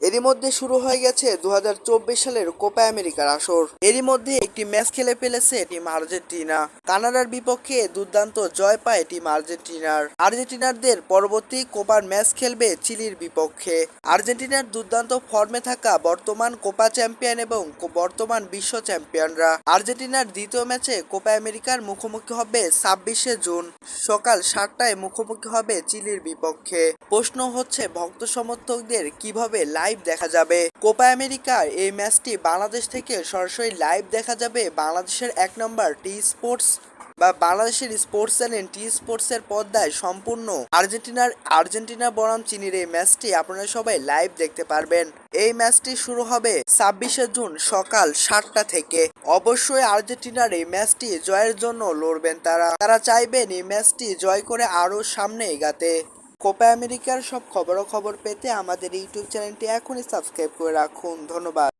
এরই মধ্যে শুরু হয়ে গেছে দু হাজার চব্বিশ সালের কোপা আমেরিকার আসর। এরই মধ্যে একটি ম্যাচ খেলে ফেলেছে টিম আর্জেন্টিনা। কানাডার বিপক্ষে দুর্দান্ত জয় পায় টিম আর্জেন্টিনার। আর্জেন্টিনারদের পরবর্তী কোপার ম্যাচ খেলবে চিলির বিপক্ষে। আর্জেন্টিনার দুর্দান্ত ফর্মে থাকা বর্তমান কোপা চ্যাম্পিয়ন এবং বর্তমান বিশ্ব চ্যাম্পিয়নরা। আর্জেন্টিনার দ্বিতীয় ম্যাচে কোপা আমেরিকার মুখোমুখি হবে ছাব্বিশে জুন। সকাল সাতটায় মুখোমুখি হবে চিলির বিপক্ষে। প্রশ্ন হচ্ছে ভক্ত সমর্থকদের কীভাবে লাইভ দেখা যাবে। কোপা আমেরিকার এই ম্যাচটি বাংলাদেশ থেকে সরাসরি লাইভ দেখা যাবে বাংলাদেশের এক নম্বর টি স্পোর্টস বা বাংলাদেশের স্পোর্টস চ্যানেল টি স্পোর্টসের পর্দায় সম্পূর্ণ আর্জেন্টিনার আর্জেন্টিনা বনাম চিনির এই ম্যাচটি আপনারা সবাই লাইভ দেখতে পারবেন। এই ম্যাচটি শুরু হবে ছাব্বিশে জুন সকাল সাতটা থেকে। অবশ্যই আর্জেন্টিনার এই ম্যাচটি জয়ের জন্য লড়বেন তারা। তারা চাইবেন এই ম্যাচটি জয় করে আরও সামনে এগাতে। কোপা আমেরিকার সব খবরাখবর পেতে আমাদের ইউটিউব চ্যানেলটি এখনই সাবস্ক্রাইব করে রাখুন। ধন্যবাদ।